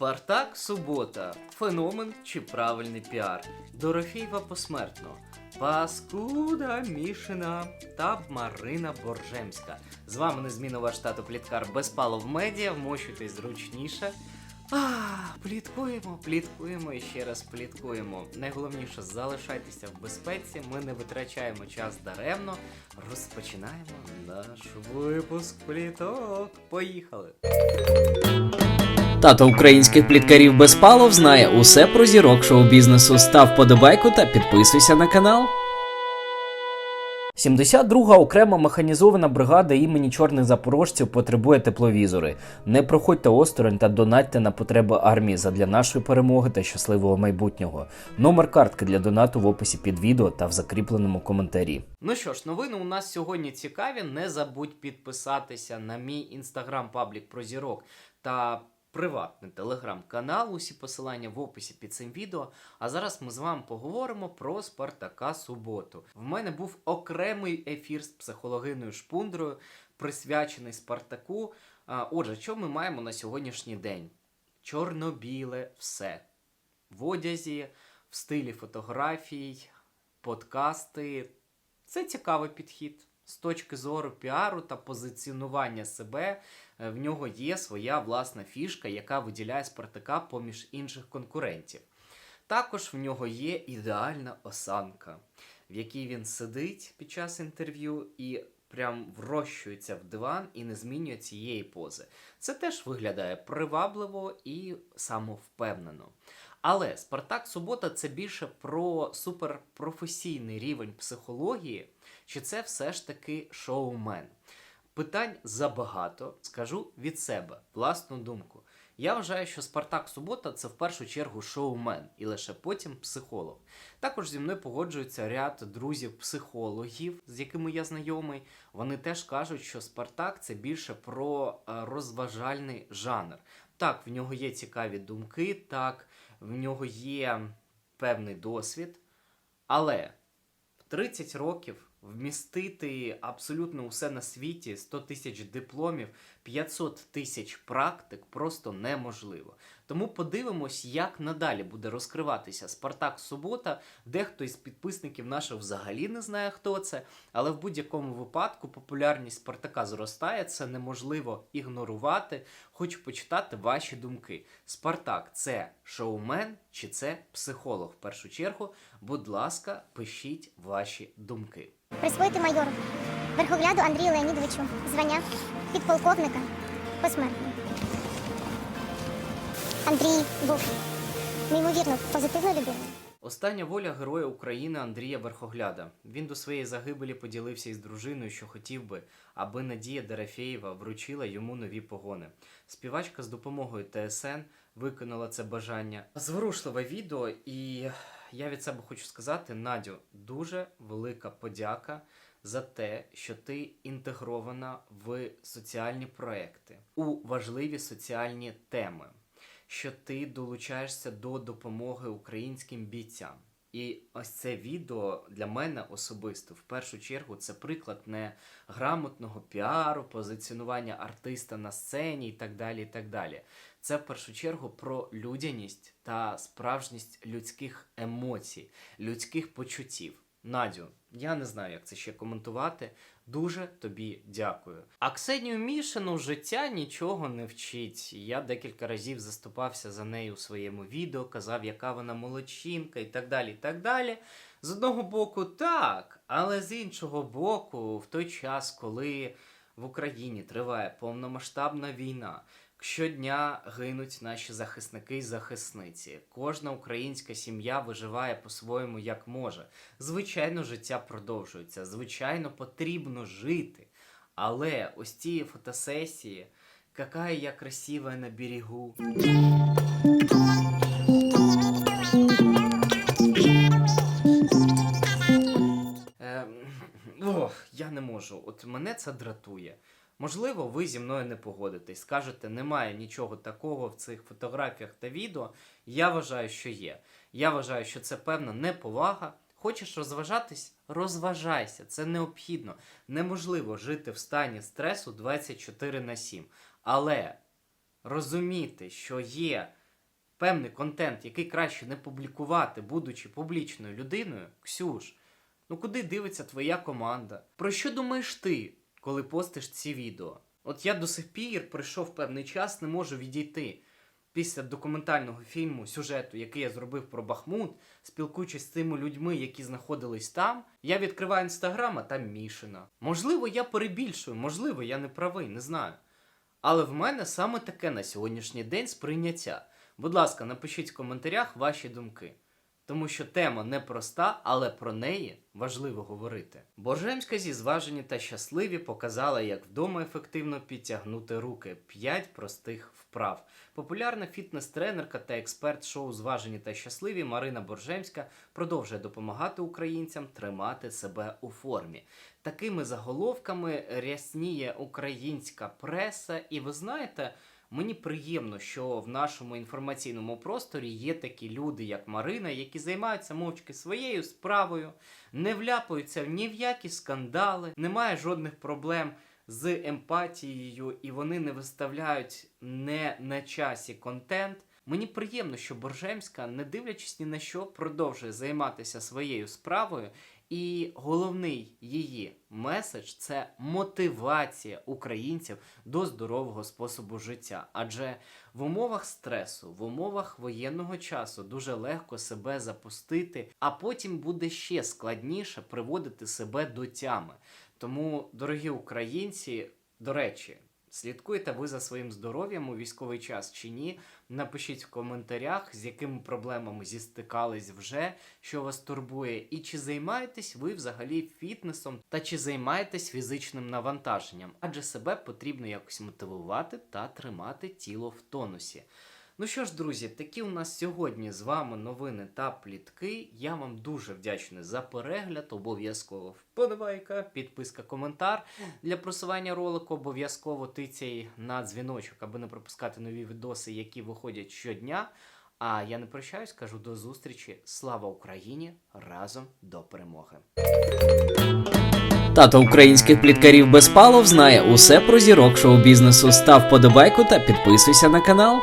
Спартак Субота. Феномен чи правильний піар. Дорофєєва посмертно. Паскуда Мішина та Марина Боржемська. З вами незмінно ваш тато Пліткар Безпалов Медіа. Вмощуйтесь зручніше. А, пліткуємо, пліткуємо і ще раз пліткуємо. Найголовніше залишайтеся в безпеці. Ми не витрачаємо час даремно. Розпочинаємо наш випуск пліток. Поїхали! Тато українських пліткарів Безпалов знає усе про зірок шоу-бізнесу. Став подобайку та підписуйся на канал. 72-га окрема механізована бригада імені чорних запорожців потребує тепловізори. Не проходьте осторонь та донатьте на потреби армії задля нашої перемоги та щасливого майбутнього. Номер картки для донату в описі під відео та в закріпленому коментарі. Ну що ж, новини у нас сьогодні цікаві. Не забудь підписатися на мій інстаграм паблік про зірок та приватний телеграм-канал. Усі посилання в описі під цим відео. А зараз ми з вами поговоримо про Спартака Суботу. В мене був окремий ефір з психологиною Шпундрою, присвячений Спартаку. Отже, що ми маємо на сьогоднішній день? Чорно-біле все. В одязі, в стилі фотографій, подкасти. Це цікавий підхід. З точки зору піару та позиціонування себе, е, в нього є своя власна фішка, яка виділяє Спартака поміж інших конкурентів. Також в нього є ідеальна осанка, в якій він сидить під час інтерв'ю і прям врощується в диван і не змінює цієї пози. Це теж виглядає привабливо і самовпевнено. Але Спартак Субота це більше про суперпрофесійний рівень психології, чи це все ж таки шоумен? Питань забагато, скажу від себе, власну думку. Я вважаю, що Спартак Субота це в першу чергу шоумен і лише потім психолог. Також зі мною погоджується ряд друзів-психологів, з якими я знайомий. Вони теж кажуть, що Спартак це більше про е, розважальний жанр. Так, в нього є цікаві думки, так, в нього є певний досвід, але в 30 років вмістити абсолютно усе на світі, 100 тисяч дипломів, 500 тисяч практик просто неможливо. Тому подивимось, як надалі буде розкриватися Спартак Субота. Дехто із підписників наших взагалі не знає, хто це, але в будь-якому випадку популярність Спартака зростає, це неможливо ігнорувати. Хочу почитати ваші думки. Спартак це шоумен чи це психолог? В першу чергу, будь ласка, пишіть ваші думки. Присвоїти майору верхогляду Андрію Леонідовичу звання підполковника посмертно. Андрій був неймовірно позитивною людиною. Остання воля героя України Андрія Верхогляда. Він до своєї загибелі поділився із дружиною, що хотів би, аби Надія Дорофєєва вручила йому нові погони. Співачка з допомогою ТСН виконала це бажання. Зворушливе відео, і я від себе хочу сказати, Надю, дуже велика подяка за те, що ти інтегрована в соціальні проекти, у важливі соціальні теми що ти долучаєшся до допомоги українським бійцям. І ось це відео для мене особисто в першу чергу це приклад не грамотного піару, позиціонування артиста на сцені і так далі. і так далі. Це в першу чергу про людяність та справжність людських емоцій, людських почуттів. Надю, я не знаю, як це ще коментувати. Дуже тобі дякую. А Ксенію Мішину життя нічого не вчить. Я декілька разів заступався за нею у своєму відео, казав, яка вона молодчинка і так далі. і так далі. З одного боку, так, але з іншого боку, в той час, коли в Україні триває повномасштабна війна, Щодня гинуть наші захисники і захисниці. Кожна українська сім'я виживає по-своєму як може. Звичайно, життя продовжується. Звичайно, потрібно жити. Але ось ці фотосесії, яка я красива на берегу. Ем, Ох, я не можу. От мене це дратує. Можливо, ви зі мною не погодитесь, скажете, немає нічого такого в цих фотографіях та відео. Я вважаю, що є. Я вважаю, що це певна неповага. Хочеш розважатись? Розважайся, це необхідно. Неможливо жити в стані стресу 24 на 7. Але розуміти, що є певний контент, який краще не публікувати, будучи публічною людиною, Ксюш, ну куди дивиться твоя команда? Про що думаєш ти, коли постиш ці відео? От я до сих пір пройшов певний час, не можу відійти. Після документального фільму, сюжету, який я зробив про Бахмут, спілкуючись з тими людьми, які знаходились там, я відкриваю інстаграм, а там Мішина. Можливо, я перебільшую, можливо, я не правий, не знаю. Але в мене саме таке на сьогоднішній день сприйняття. Будь ласка, напишіть в коментарях ваші думки. Тому що тема непроста, але про неї важливо говорити. Боржемська зі зважені та щасливі показала, як вдома ефективно підтягнути руки. П'ять простих вправ. Популярна фітнес-тренерка та експерт шоу Зважені та щасливі Марина Боржемська продовжує допомагати українцям тримати себе у формі. Такими заголовками рясніє українська преса, і ви знаєте. Мені приємно, що в нашому інформаційному просторі є такі люди, як Марина, які займаються мовчки своєю справою, не вляпаються ні в які скандали, немає жодних проблем з емпатією, і вони не виставляють не на часі контент. Мені приємно, що Боржемська, не дивлячись ні на що, продовжує займатися своєю справою. І головний її меседж це мотивація українців до здорового способу життя. Адже в умовах стресу, в умовах воєнного часу дуже легко себе запустити, а потім буде ще складніше приводити себе до тями. Тому, дорогі українці, до речі, слідкуєте ви за своїм здоров'ям у військовий час чи ні? Напишіть в коментарях, з якими проблемами зістикались вже, що вас турбує, і чи займаєтесь ви взагалі фітнесом, та чи займаєтесь фізичним навантаженням, адже себе потрібно якось мотивувати та тримати тіло в тонусі. Ну що ж, друзі, такі у нас сьогодні з вами новини та плітки. Я вам дуже вдячний за перегляд. Обов'язково вподобайка, підписка, коментар для просування ролику. Обов'язково тицяй на дзвіночок, аби не пропускати нові відоси, які виходять щодня. А я не прощаюсь, кажу до зустрічі. Слава Україні! Разом до перемоги! Тато українських пліткарів Безпалов знає усе про зірок шоу-бізнесу. Став подобайку та підписуйся на канал.